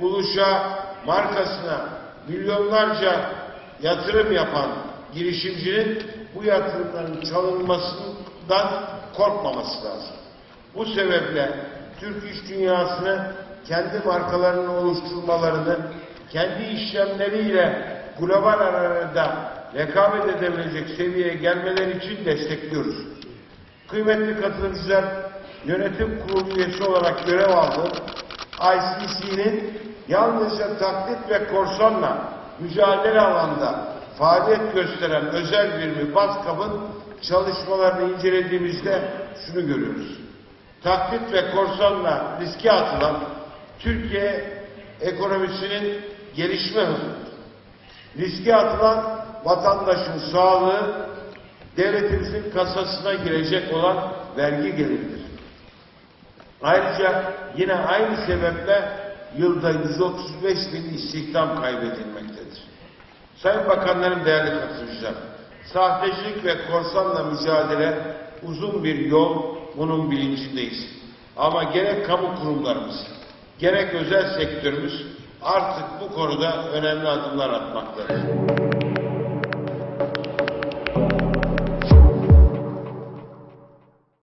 kuruluşa, markasına milyonlarca yatırım yapan girişimcinin bu yatırımların çalınmasından korkmaması lazım. Bu sebeple Türk iş dünyasını kendi markalarını oluşturmalarını, kendi işlemleriyle global arenada rekabet edebilecek seviyeye gelmeleri için destekliyoruz. Kıymetli katılımcılar, yönetim kurulu üyesi olarak görev aldığım ICC'nin yalnızca taklit ve korsanla mücadele alanda faaliyet gösteren özel birimi BASKAP'ın çalışmalarını incelediğimizde şunu görüyoruz. Taklit ve korsanla riske atılan Türkiye ekonomisinin gelişme hızı, riske atılan vatandaşın sağlığı, devletimizin kasasına girecek olan vergi geliridir. Ayrıca yine aynı sebeple yılda 135 bin istihdam kaybedilmektedir. Sayın Bakanlarım, değerli katılımcılar, sahtecilik ve korsanla mücadele uzun bir yol, bunun bilincindeyiz. Ama gerek kamu kurumlarımız, gerek özel sektörümüz artık bu konuda önemli adımlar atmaktadır.